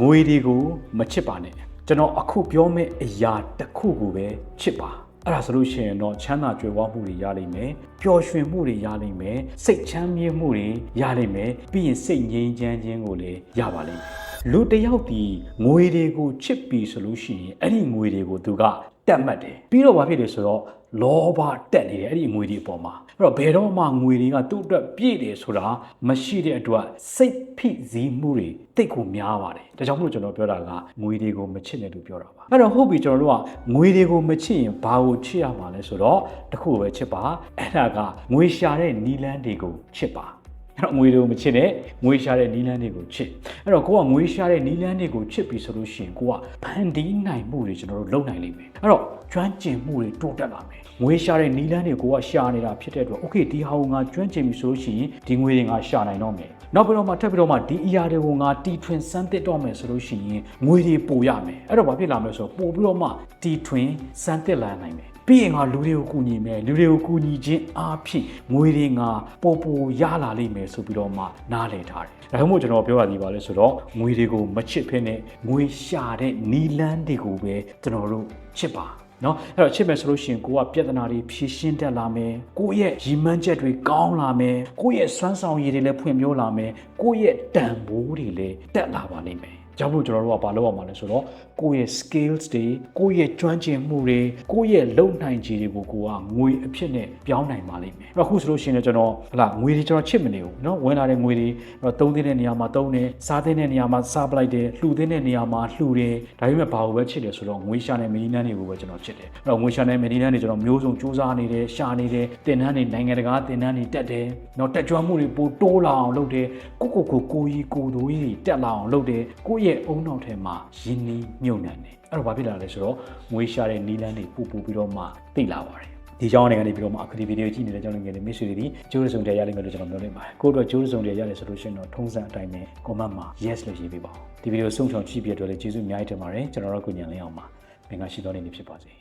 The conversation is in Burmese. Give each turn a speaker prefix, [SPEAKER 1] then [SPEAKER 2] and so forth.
[SPEAKER 1] ငွေတွေကိုမချစ်ပါနဲ့ကျွန်တော်အခုပြောမယ့်အရာတစ်ခုကိုပဲချစ်ပါအဲ့ဒါဆိုလို့ရှိရင်တော့ချမ်းသာကြွယ်ဝမှုတွေရလိမ့်မယ်ပျော်ရွှင်မှုတွေရလိမ့်မယ်စိတ်ချမ်းမြေ့မှုတွေရလိမ့်မယ်ပြီးရင်စိတ်ငြိမ်းချမ်းခြင်းကိုလည်းရပါလိမ့်မယ်လူတစ်ယောက်ဒီငွေတွေကိုချစ်ပြီဆိုလို့ရှိရင်အဲ့ဒီငွေတွေကိုသူက တက်မှတ်တယ်ပြီးတော့ဘာဖြစ်လဲဆိုတော့လောဘတက်နေတယ်အဲ့ဒီငွေတွေအပေါ်မှာအဲ့တော့ဘယ်တော့မှငွေတွေကသူ့အတွက်ပြည့်တယ်ဆိုတာမရှိတဲ့အတွက်စိတ်ဖိစီးမှုတွေတိတ်ကိုများပါတယ်ဒါကြောင့်မို့လို့ကျွန်တော်ပြောတာကငွေတွေကိုမချစ်နဲ့လို့ပြောတာပါအဲ့တော့ဟုတ်ပြီကျွန်တော်တို့ကငွေတွေကိုမချစ်ရင်ဘာကိုချစ်ရမှာလဲဆိုတော့တစ်ခုပဲချစ်ပါအဲ့ဒါကငွေရှာတဲ့နီလန်းတွေကိုချစ်ပါ အဲ့တော့ငွေတွေကိုမချစ်နဲ့ငွေရှာတဲ့နီလန်းတွေကိုချစ်အဲ့တော့ကိုကငွေရှာတဲ့နီလန်းတွေကိုချစ်ပြီဆိုလို့ရှိရင်ကိုကဖန်တီးနိုင်မှုတွေကျွန်တော်တို့လုပ်နိုင်လိမ့်မယ်အဲ့တော့ကျွမ်းကျင်မှုတွေတိုးတက်လာမယ်ငွေရှာတဲ့နီလန်းတွေကိုကရှာနေတာဖြစ်တဲ့အတွက် okay ဒီဟာကိုငါကျွမ်းကျင်ပြီဆိုလို့ရှိရင်ဒီငွေတွေငါရှာနိုင်တော့မယ်နောက်ပြီးတော့မှထပ်ပြီးတော့မှဒီအရာတွေကိုငါတီထွင်စမ်းသစ်တော့မယ်ဆိုလို့ရှိရင်ငွေတွေပိုရမယ်အဲ့တော့ဘာဖြစ်လာမလဲဆိုတော့ပို့ပြီးတော့မှတီထွင်စမ်းသစ်လာနိုင်မယ် ပြီးရင်ငါလူတွေကိုကူညီမယ်လူတွေကိုကူညီခြင်းအားဖြင့်ငွေတွေငါပို့ပို့ရလာလိမ့်မယ်ဆိုပြီးတော့မှနားလည်ထားတယ်ဒါကြောင့်မို့ကျွန်တော်ပြောရသေးပါလဲဆိုတော့ငွေတွေကိုမချစ်ဖ ೇನೆ ငွေရှာတဲ့နီလန်းတွေကိုပဲကျွန်တော်တို့ချစ်ပါနော်အဲ့တော့ချစ်မယ်ဆိုလို့ရှိရင်ကိုကပြဿနာတွေဖြေရှင်းတတ်လာမယ်ကိုယ့်ရဲ့ရည်မှန်းချက်တွေကောင်းလာမယ်ကိုယ့်ရဲ့စွမ်းဆောင်ရည်တွေလည်းဖွံ့ဖြိုးလာမယ်ကိုယ့်ရဲ့တန်ဖိုးတွေလည်းတက်လာပါလိမ့်မယ် ကြောင့်မို့ကျွန်တော်တို့ကဘာလုပ်ရမှာလဲဆိုတော့ကိုယ့်ရဲ့ skills တွေကိုယ့်ရဲ့ကျွမ်းကျင်မှုတွေကိုယ့်ရဲ့လုံနိုင်ခြေတွေကိုကိုကငွေအဖြစ်နဲ့ပြောင်းနိုင်ပါလိမ့်မယ်အဲ့တော့အခုဆိုလို့ရှိရင်လည်းကျွန်တော်ဟလာငွေတွေကျွန်တော်ချစ်မနေဘူးเนาะဝင်လာတဲ့ငွေတွေတော့သုံးတဲ့နေရာမှာသုံးတယ်စားတဲ့နေရာမှာစားပလိုက်တယ်လှူတဲ့နေရာမှာလှူတယ်ဒါပေမဲ့ဘာလို့ပဲချစ်တယ်ဆိုတော့ငွေရှာတဲ့မီနီနန်းတွေကိုပဲကျွန်တော်ချစ်တယ်အဲ့တော့ငွေရှာတဲ့မီနီနန်းတွေကျွန်တော်မျိုးစုံစူးစမ်းနေတယ်ရှာနေတယ်တင်နန်းတွေနိုင်ငံတကာတင်နန်းတွေတက်တယ်เนาะတက်ကြွမှုတွေပိုတိုးလာအောင်လုပ်တယ်ကိုကိုကိုကိုကြီးကိုတို့ကြီးတက်လာအောင်လုပ်တယ်ကိုယ့် ရဲ့အုံနောက်ထဲမှာရင်းနှီးမြုပ်နှံတယ်အဲ့တော့ဘာဖြစ်လာလဲဆိုတော့ငွေရှာတဲ့နီလန်းတွေပူပူပြီးတော့မှသိလာပါတယ်ဒီကြောင်းတွေကနေပြီးတော့မှအခုဒီဗီဒီယိုကြည့်နေတဲ့ကြောင်းတွေငယ်တွေ miss တွေဒီကျိုးရစုံတရားရလိမ့်မယ်လို့ကျွန်တော်ပြောနေပါတယ်ကိုတို့ကျိုးရစုံတရားရတယ်ဆိုလို့ရှိရင်တော့ထုံးစံအတိုင်းပဲ comment မှာ yes လို့ရေးပေးပါဦးဒီဗီဒီယိုဆုံးချောင်ကြည့်ပြတဲ့အတွက်လည်းကျေးဇူးအများကြီးတင်ပါတယ်ကျွန်တော်တို့ကိုညံလင်းအောင်ပါမင်္ဂလာရှိသောနေ့ဖြစ်ပါစေ